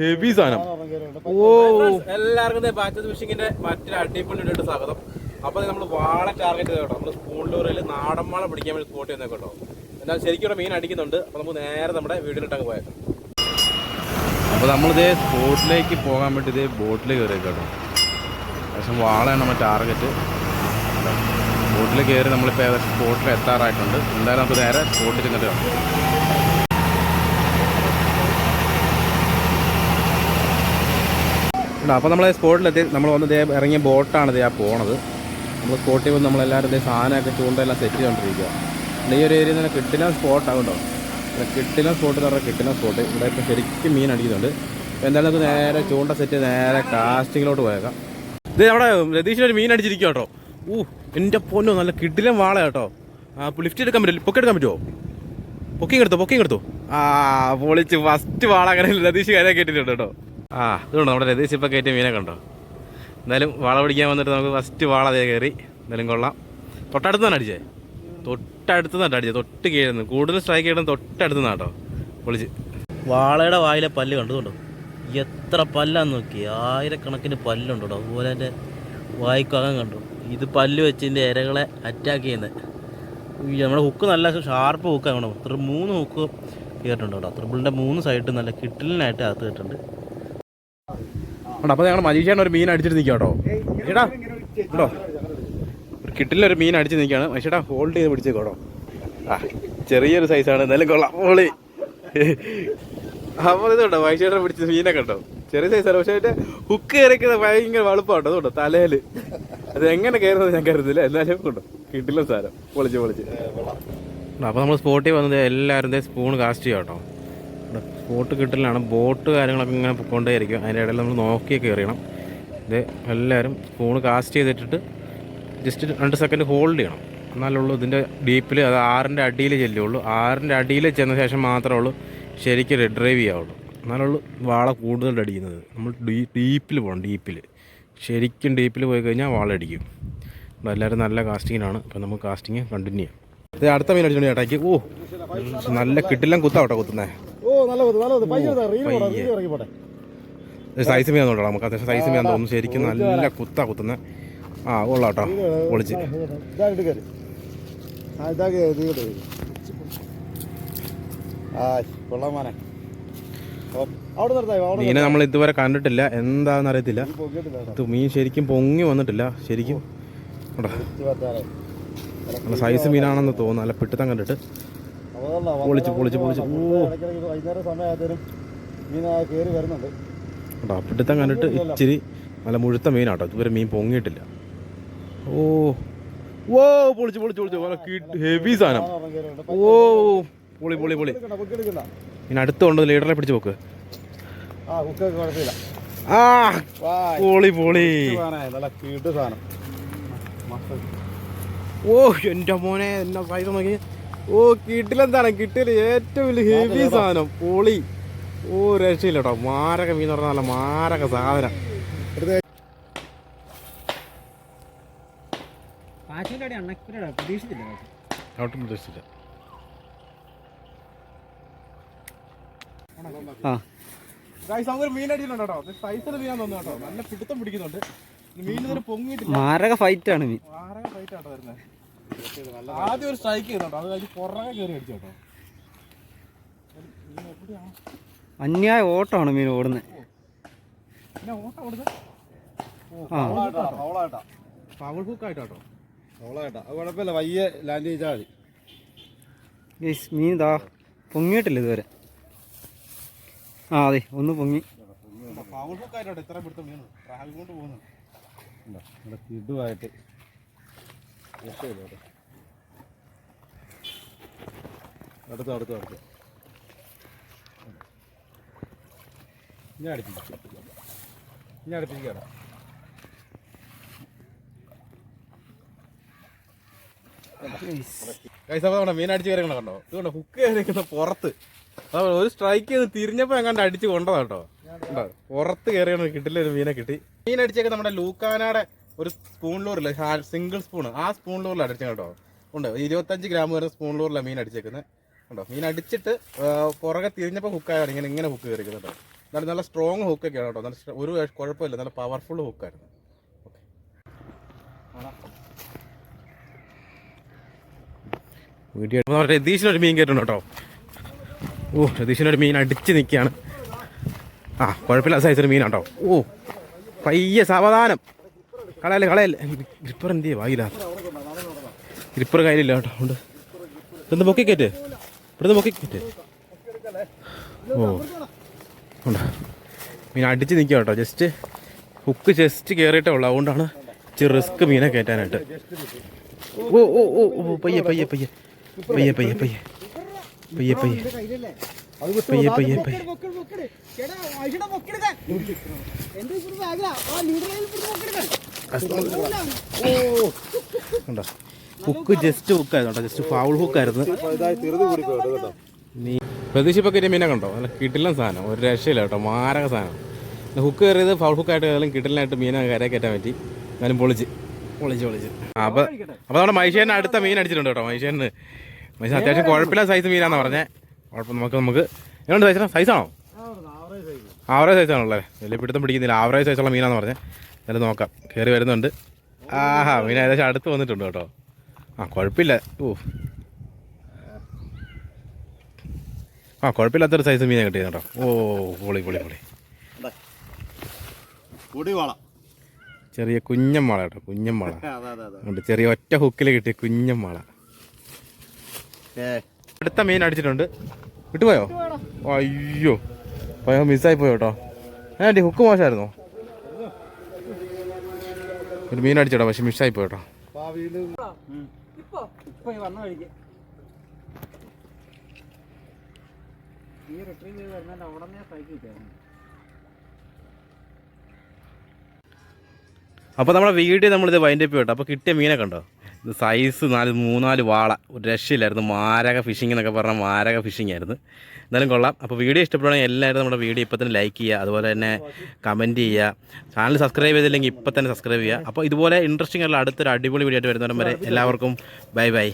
Heavy സാധനം. ഓ. എല്ലാവർക്കും batches ഫിഷിങ്ങിന്റെ മറ്റൊരു അടിപൊളി സ്വാഗതം. അപ്പൊ നമ്മൾ വാള ടാർഗറ്റ് ചെയ്തോട്ടോ നമ്മൾ സ്പൂണിലൂറിൽ നാടൻ വാള പിടിക്കാൻ വേണ്ടി സ്പോട്ട് ചെയ്യുന്ന കേട്ടോ. എന്നാൽ ശരിക്കും ഇവിടെ മീൻ അടിക്കുന്നുണ്ട്. അപ്പൊ നമുക്ക് നേരെ നമ്മുടെ വീട്ടിലിട്ടങ്ങ് പോയേക്കാം. അപ്പൊ നമ്മളിതേ സ്പോട്ടിലേക്ക് പോകാൻ വേണ്ടി ഇതേ ബോട്ടിൽ കയറി കേട്ടോ. പക്ഷെ വാളയാണ് നമ്മുടെ ടാർഗറ്റ് ബോട്ടിൽ കയറി നമ്മളിപ്പോൾ ഏകദേശം സ്പോട്ടിൽ എത്താറായിട്ടുണ്ട്. എന്തായാലും നമുക്ക് നേരെ സ്പോട്ടിൽ ചെന്നിട്ട് കാണാം. അപ്പോൾ നമ്മളെ സ്പോട്ടിലെത്തി നമ്മൾ വന്ന് ദേ ഇറങ്ങിയ ബോട്ടാണ് ഇതേ ആ പോണത്. നമ്മൾ സ്പോട്ടിൽ വന്ന് നമ്മളെല്ലാവരും ഇതേ സാധനമൊക്കെ ചൂണ്ടെല്ലാം സെറ്റ് ചെയ്തുകൊണ്ടിരിക്കുക ഈ ഒരു ഏരിയയിൽ തന്നെ കിട്ടില്ല സ്പോട്ടാണ് കേട്ടോ കിട്ടില്ല സ്പോട്ട് എന്ന് പറഞ്ഞാൽ സ്പോട്ട്. ഇവിടെ ഇപ്പോൾ ശരിക്കും മീൻ അടിക്കുന്നുണ്ട്. അപ്പോൾ എന്തായാലും നമുക്ക് നേരെ ചൂണ്ട സെറ്റ് നേരെ കാസ്റ്റിങ്ങിലോട്ട് പോയേക്കാം. ഇത് അവിടെ രതീഷിന് ഒരു മീൻ അടിച്ചിരിക്കുക കേട്ടോ. ഊ എന്റെ പൊന്നോ നല്ല കിട്ടിലും വാള കേട്ടോ. ആ ലിഫ്റ്റ് എടുക്കാൻ പറ്റില്ല പൊക്കി എടുക്കാൻ പറ്റുമോ? പൊക്കിങ് എടുത്തോ പൊക്കിങ് എടുത്തോ ആ പൊളിച്ച് ഫസ്റ്റ് വാള അങ്ങനെ രതീഷ് കാര്യം കേട്ടിട്ടുണ്ട് കേട്ടോ. ആ ഇതുണ്ടോ? നമ്മുടെ രതീഷ് ഇപ്പോൾ കയറ്റിയ മീനെ കണ്ടോ? എന്തായാലും വാള പിടിക്കാൻ വന്നിട്ട് നമുക്ക് ഫസ്റ്റ് വാള അതേ കയറി എന്തായാലും കൊള്ളാം. തൊട്ടടുത്ത് തന്നെ അടിച്ചേ? തൊട്ടടുത്ത് നിന്നാണ് അടിച്ചത് തൊട്ട് കീഴുന്നു കൂടുതൽ സ്ട്രൈക്ക് ചെയ്യണം തൊട്ടടുത്ത് നിന്നാട്ടോ പൊളിച്ച്. വാളയുടെ വായിലെ പല്ല് കണ്ടതുണ്ടോ എത്ര പല്ലാന്ന് നോക്കി ആയിരക്കണക്കിന് പല്ലുണ്ടോ അതുപോലെ എന്റെ വായിക്കകം കണ്ടു. ഇത് പല്ല് വെച്ച് ഇതിന്റെ ഇരകളെ അറ്റാക്ക് ചെയ്യുന്നത് നമ്മുടെ ഹുക്ക് നല്ല ഷാർപ്പ് ഹുക്കാണ് ഇത്ര മൂന്ന് ഹുക്ക് കയറിയിട്ടുണ്ട് കേട്ടോ ത്രിബിളിന്റെ മൂന്ന് സൈഡ് നല്ല കിട്ടലിനായിട്ട് അകത്ത് കിട്ടുന്നുണ്ട് അപ്പോൾ ഞങ്ങൾ മജീഷാണ് ഒരു മീൻ അടിച്ചിട്ട് നിൽക്കാം കേട്ടോ. ചേട്ടാ കേട്ടോ ഒരു കിട്ടില്ല ഒരു മീൻ അടിച്ച് നിൽക്കാണ് മനുഷ്യടാ ഹോൾഡ് ചെയ്ത് പിടിച്ചേക്കോട്ടോ ആ ചെറിയൊരു സൈസാണ് നല്ല കൊള്ളാം. പൊളി അപ്പോൾ ഇത് കേട്ടോ വൈശേട്ടൻ പിടിച്ച മീനൊക്കെ ഉണ്ടോ? ചെറിയ സൈസാണ് പക്ഷേ അതിന്റെ ഹുക്ക് കയറിക്കുന്നത് ഭയങ്കര വളുപ്പമുണ്ടോ അതുകൊണ്ടോ തലയിൽ അത് എങ്ങനെ കയറുന്നത് ഞാൻ കരുതില്ല. എന്നാലും ഉണ്ടോ? കിട്ടില്ല സാരം പൊളിച്ച് പൊളിച്ച്. അപ്പോൾ നമ്മൾ സ്പോട്ടിൽ വന്നത് എല്ലാവരും സ്പൂൺ കാസ്റ്റ് ചെയ്യാം കേട്ടോ. സ്പോട്ട് കിട്ടലാണ്. ബോട്ട് കാര്യങ്ങളൊക്കെ ഇങ്ങനെ പൊക്കോണ്ടേയിരിക്കും. അതിന്റെ ഇടയിൽ നമ്മൾ നോക്കിയൊക്കെ എറിയണം ഇത് എല്ലാവരും ഫോൺ കാസ്റ്റ് ചെയ്തിട്ടിട്ട് ജസ്റ്റ് രണ്ട് സെക്കൻഡ് ഹോൾഡ് ചെയ്യണം. എന്നാലുള്ളൂ ഇതിന്റെ ഡീപ്പിൽ അത് ആറിന്റെ അടിയിൽ ചെല്ലുള്ളൂ. ആറിന്റെ അടിയിൽ ചെന്ന ശേഷം മാത്രമേ ഉള്ളൂ ശരിക്കും ഡ്രൈവ് ചെയ്യാവുള്ളൂ. എന്നാലുള്ളൂ വാള കൂടുതൽ അടിക്കുന്നത്. നമ്മൾ ഡീ ഡീപ്പിൽ പോകണം ഡീപ്പിൽ ശരിക്കും ഡീപ്പിൽ പോയി കഴിഞ്ഞാൽ വാള അടിക്കും. ഇവിടെ എല്ലാവരും നല്ല കാസ്റ്റിങ്ങിനാണ് അപ്പോൾ നമുക്ക് കാസ്റ്റിങ് കണ്ടിന്യൂ ചെയ്യാം. ഇത് അടുത്ത മീൻ അടിച്ചോണ്ട് ചേട്ടാക്കി ഓ നല്ല കിട്ടില്ല കുത്താവട്ടെ കുത്തുന്നേ. ഓ നല്ല കുത്ത്, നല്ല കുത്ത്. പയ്യെ ഇതാ, റീൽ പോടാ. റീൽ ഇറങ്ങി പോട്ടെ. സൈസ് മീൻ നോട്ടോ നമുക്ക്. അത്യാവശ്യം സൈസ് മീൻ തോന്നുന്നു ശരിക്കും നല്ല കുത്താ കുത്തുന്ന. ആ ഉള്ളാട്ടോ കേട്ടോ പൊളിച്ച്. മീനെ. നമ്മൾ ഇതുവരെ കണ്ടിട്ടില്ല. എന്താണെന്ന് അറിയത്തില്ല. മീൻ ശരിക്കും പൊങ്ങി വന്നിട്ടില്ല. ശരിക്കും. നല്ല സൈസ് മീനാണെന്ന് തോന്നുന്നു. നല്ല പിടുത്തം കണ്ടിട്ട്. പൊളിച്ച്, പൊളിച്ച്, പൊളിച്ച്. വൈകുന്നേരം മീൻ ആ കയറി വരുന്നുണ്ട്. കേട്ടോ പിടുത്തം കണ്ടിട്ട് ഇച്ചിരി നല്ല മുഴുത്ത മീനാട്ടോ. ഇതുവരെ മീൻ പൊങ്ങിയിട്ടില്ല. ഓ. ഓ പൊളിച്ച് പൊളിച്ച് പൊളിച്ച്. ഹെവി സാധനം. ഓ പൊളി പൊളി പൊളി. ഇനി അടുത്തുണ്ട് കൊണ്ട് ലീഡറെ പിടിച്ച് പോക്ക്. ആ പൊളി പൊളി. ഓ എന്റെ മോനെ എന്നാ സൈസ് നോക്കി ഓ കിട്ടിലെന്താണ്? കിട്ടിൽ ഏറ്റവും വലിയ ഹെവി സാധനം. പൊളി. ഓ രക്ഷയില്ല കേട്ടോ മാരക മീൻ പറഞ്ഞാൽ നല്ല മാരക സാധനം. ഒട്ടും പ്രതീക്ഷിച്ചില്ല. ആ. മീൻ അടിയിലുണ്ട്? കേട്ടോ സൈസിൽ മീനാൻ തോന്നുന്നു കേട്ടോ. നല്ല പിടുത്തം പിടിക്കുന്നുണ്ട്. മീൻ ഇതുവരെ പൊങ്ങിയിട്ടില്ല. മാരക ഫൈറ്റ് ആണ് മീൻ. മാരക ഫൈറ്റ് ആട്ടോ വരുന്നത്. ആദ്യം ഒരു സ്ട്രൈക്ക് ചെയ്തോട്ടോ. അത് കഴിഞ്ഞ് പുറകെ കയറി അടിച്ചു കേട്ടോ അന്യായ ഓട്ടമാണ് മീൻ ഓടുന്നത് പിന്നെ ഓട്ടം കൊടുത്ത് ആ. അവളായിട്ടാ, അവളായിട്ടാ. പവർ ഹുക്ക് ആയിട്ടോ അവളായിട്ടാ. അത് കുഴപ്പമില്ല വയ്യ ലാൻഡ് ചെയ്താൽ മതി. ഗയ്സ്, മീൻ ഇതാ പൊങ്ങിയിട്ടില്ല ഇതുവരെ? ആ അതെ ഒന്ന് പൊങ്ങി. പവർ ഹുക്ക് ആയിട്ടോ ഇത്ര പിടുത്തം മീൻ കൊണ്ട് പോകുന്നു ഉണ്ടോ? അടുത്ത അടുത്ത അടുത്ത് ഞാൻ അടുപ്പിക്കാം ഞാൻ അടുപ്പിക്കാം കൈസ മീൻ അടിച്ച് കയറി കണ്ടോ ഇതുകൊണ്ട് ഹുക്ക് കയറിയിരിക്കുന്ന പുറത്ത് ഒരു സ്ട്രൈക്ക് ചെയ്ത് തിരിഞ്ഞപ്പോൾ എങ്ങാണ്ട് അടിച്ച് കൊണ്ടതാട്ടോ പുറത്ത് കയറിയാണ് കിട്ടില്ല ഒരു മീനെ കിട്ടി മീൻ അടിച്ചൊക്കെ നമ്മുടെ ലൂക്കാനയുടെ ഒരു സ്പൂൺ ലോറിൽ സിംഗിൾ സ്പൂൺ ആ സ്പൂൺ ലൂറിൽ അടിച്ച കേട്ടോ. ഉണ്ട് ഇരുപത്തഞ്ച് ഗ്രാം വരുന്ന സ്പൂൺ ലോറിലാണ് മീൻ അടിച്ചേക്കുന്നത് ഉണ്ടോ? മീൻ അടിച്ചിട്ട് പുറകെ തിരിഞ്ഞപ്പോൾ ഹുക്കായാണ് ഇങ്ങനെ ഇങ്ങനെ ഹുക്ക് കയറിക്കുന്നത് കേട്ടോ. എന്നാലും നല്ല സ്ട്രോങ് ഹുക്കൊക്കെയാണ് കേട്ടോ. നല്ല ഒരു കുഴപ്പമില്ല നല്ല പവർഫുൾ ഹുക്കായിരുന്നു വീഡിയോ രതീഷിനൊരു മീൻ കയറ്റുണ്ട് കേട്ടോ. ഓ രതീഷിനൊരു മീൻ അടിച്ച് നിൽക്കുകയാണ് ആ കുഴപ്പമില്ല സൈസൊരു മീനാട്ടോ ഓ പയ്യ സാവധാനം. കളയല്ലേ കളയല്ലേ. ഗ്രിപ്പർ എന്ത് ചെയ്യും? വായില്ല. ഗ്രിപ്പർ കയ്യിലില്ല കേട്ടോ ഉണ്ട്. ഇവിടുന്ന് പൊക്കി ഇവിടുന്ന് പൊക്കി ഓ ഉണ്ട്. മീൻ അടിച്ച് നിൽക്കുക കേട്ടോ. ജസ്റ്റ് ഹുക്ക് ജസ്റ്റ് കയറിയിട്ടേ ഉള്ളൂ. അതുകൊണ്ടാണ് ഇച്ചിരി റിസ്ക് മീനെ കയറ്റാനായിട്ട്. ഓ ഓ ഓ ഓ പയ്യെ പയ്യെ പയ്യെ. പയ്യെ പയ്യെ പയ്യെ. പയ്യെ പയ്യെ. പയ്യെ പയ്യെ പയ്യെ. ഉണ്ടോ ഹുക്ക് ജസ്റ്റ് ഹുക്കായിരുന്നു കേട്ടോ ജസ്റ്റ് ഫൗൾ ഹുക്കായിരുന്നു നീ പ്രതീക്ഷിപ്പൊക്കെ ഒരു മീനെ കണ്ടോ? അല്ല കിട്ടില്ല സാധനം. ഒരു രക്ഷയില്ല കേട്ടോ. മാരക സാധനം. ഹുക്ക് കയറിയത് ഫൗൾ ഹുക്ക് ആയിട്ട് കയറിയാലും കിട്ടില്ലായിട്ട് മീനെ കരയെ കയറ്റാൻ പറ്റി. എന്നാലും പൊളിച്ച്. പൊളിച്ച് പൊളിച്ച്. അപ്പൊ അപ്പോൾ അപ്പോൾ നമ്മുടെ മൈഷേനെ അടുത്ത മീൻ അടിച്ചിട്ടുണ്ട് കേട്ടോ. മൈഷേന് മൈഷൻ അത്യാവശ്യം കുഴപ്പമില്ല സൈസ് മീനാന്ന് പറഞ്ഞേ. കുഴപ്പം നമുക്ക് നമുക്ക് എങ്ങനെയുണ്ട് സൈസ് സൈസാണോ ആവറേജ് സൈസാണല്ലേ വലിയ പിടുത്തം പിടിക്കുന്നില്ല. ആവറേജ് സൈസുള്ള മീനാന്ന് പറഞ്ഞത് എന്തായാലും നോക്കാം. കയറി വരുന്നുണ്ട്. ആഹാ മീൻ ഏകദേശം അടുത്ത് വന്നിട്ടുണ്ട് കേട്ടോ. ആ കുഴപ്പമില്ല. ഓ ആ കുഴപ്പമില്ലാത്തൊരു സൈസ് മീനെ കിട്ടിയത് കേട്ടോ. ഓ പൊളി പൊളി പൊളി. ചെറിയ കുഞ്ഞൻ മാള കേട്ടോ കുഞ്ഞൻ മാള അതെ അതെ അതെ. ഉണ്ട് ചെറിയ ഒറ്റ ഹുക്കിൽ കിട്ടിയ കുഞ്ഞൻ മാള ഏ അടുത്ത മീൻ അടിച്ചിട്ടുണ്ട്. വിട്ടുപോയോ? അയ്യോ. പോയോ മിസ്സായി പോയോ കേട്ടോ. ഏ ഹുക്ക് മോശമായിരുന്നോ? ഒരു മീൻ അടിച്ചോട്ടോ പക്ഷെ മിസ്സായി പോയോ അപ്പൊ അപ്പോൾ നമ്മുടെ വീഡിയോ നമ്മളിത് വൈൻഡപ്പ് കേട്ടോ. അപ്പോൾ കിട്ടിയ മീനൊക്കെ കണ്ടോ? ഇത് സൈസ് നാല് മൂന്നാൽ വാള. ഒരു രക്ഷയില്ലായിരുന്നു. മാരക ഫിഷിംഗ് എന്നൊക്കെ പറഞ്ഞാൽ മാരക ഫിഷിംഗ് ആയിരുന്നു. എന്തായാലും കൊള്ളാം. അപ്പോൾ വീഡിയോ ഇഷ്ടപ്പെടുകയാണെങ്കിൽ എല്ലാവരും നമ്മുടെ വീഡിയോ ഇപ്പോൾ തന്നെ ലൈക്ക് ചെയ്യുക. അതുപോലെ തന്നെ കമന്റ് ചെയ്യുക. ചാനൽ സബ്സ്ക്രൈബ് ചെയ്തില്ലെങ്കിൽ ഇപ്പോൾ തന്നെ സബ്സ്ക്രൈബ് ചെയ്യുക. അപ്പോൾ ഇതുപോലെ ഇൻട്രസ്റ്റിംഗ് ആയിട്ടുള്ള അടുത്തൊരു അടിപൊളി വീഡിയോ ആയിട്ട് വരുന്നവരും വരെ എല്ലാവർക്കും ബൈ ബൈ